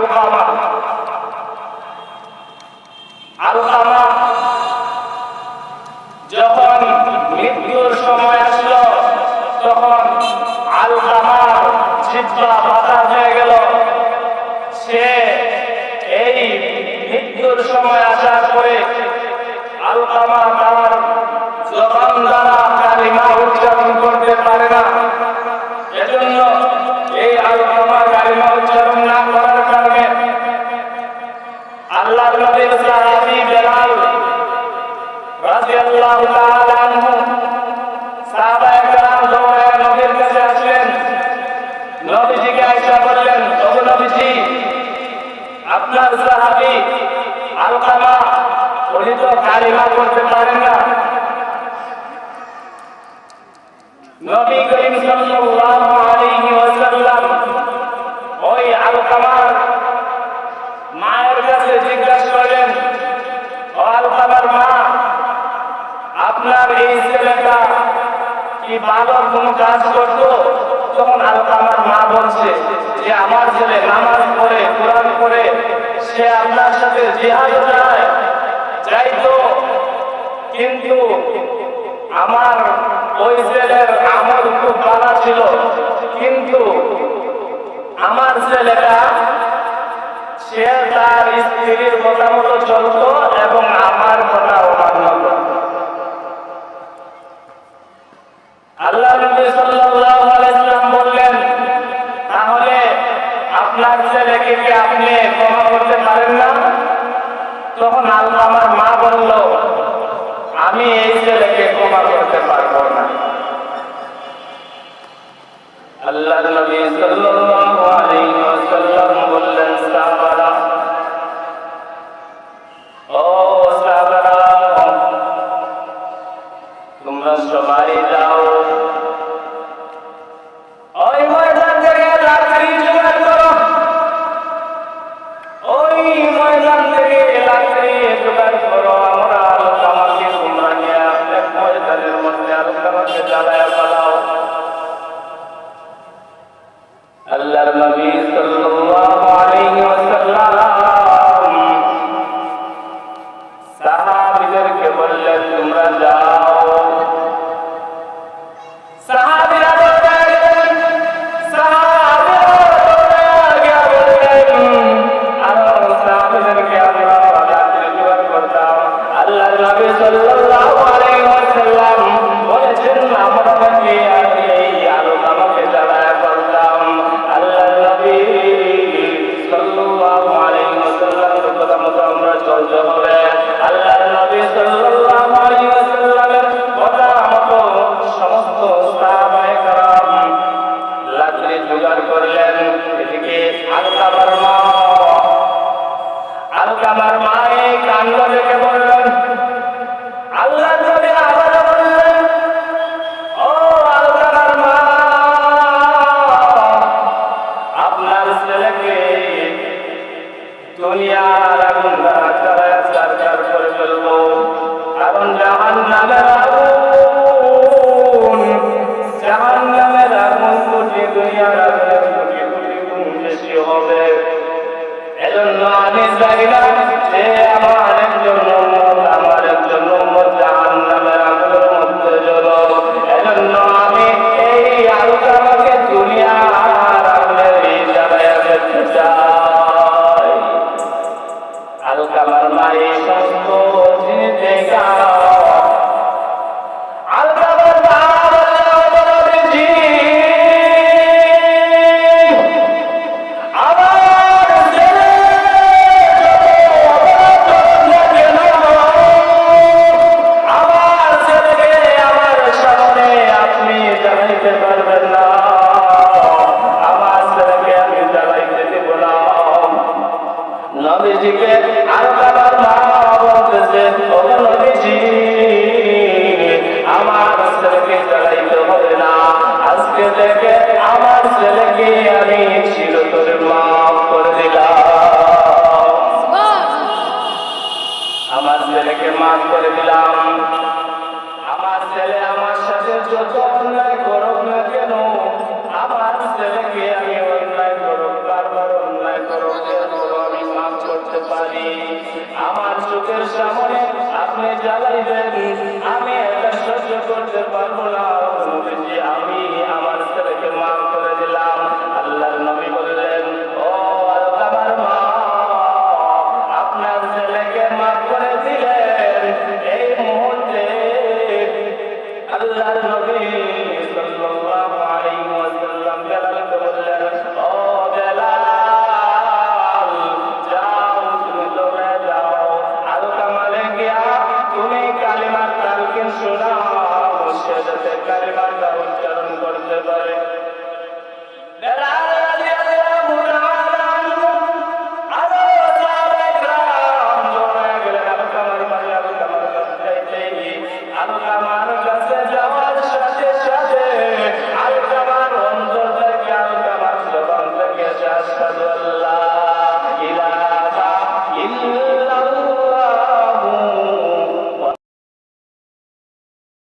আলকামা আলকামা যখন মৃত্যুর সময় আসলো তখন আলকামার জিব্বা বাধা হয়ে গেল। সে এই মৃত্যুর সময় আসার পরে আলকামা আপনার সাহাবী আলকামা উনি তো কালিমা করতে পারেন না। নবী করিম সাল্লাল্লাহু আলাইহি ওয়াসাল্লাম ওই আলকামার মায়ের কাছে জিজ্ঞাসা করলেন, ও আলকামার মা, আপনার এই ছেলেটা কি ভালো কোনো কাজ করতো? তখন আলকামার মা বলছে যে আমার ছেলে নামাজ পড়ে, কোরআন পড়ে, সে আপনার সাথে জিহাদ যায় যাইতো কিন্তু আমার ওই ছেলের আমল খুব ভালো ছিল। কিন্তু আমার ছেলেটা, সে তার স্ত্রীর কথা মতো চলতো আপনার ছেলেকে কি আপনি ক্ষমা করতে পারেন না? তখন আল্লাহ আমার মা বলল, আমি এই ছেলেকে ক্ষমা করতে পারব না। আল্লাহ নবী সাল্লাল্লাহু আলাইহি ওয়াসাল্লাম বললেন, সাহাবারা, ও সাহাবারা, তোমরা সবাই যাও। আমি ছেলেকে মাফ করে দিলাম। আমার ছেলে আমার সাথে যত অন্যায় করব না কেন, আমার ছেলেকে আমি অন্যায় করব বারবার অন্যায় করব কেন আমি মাফ করতে পারি? আমার চোখের সামনে আপনি জ্বালাই দেন আমি এটা সহ্য করতে পারব না। আমি আল্লাহর নবী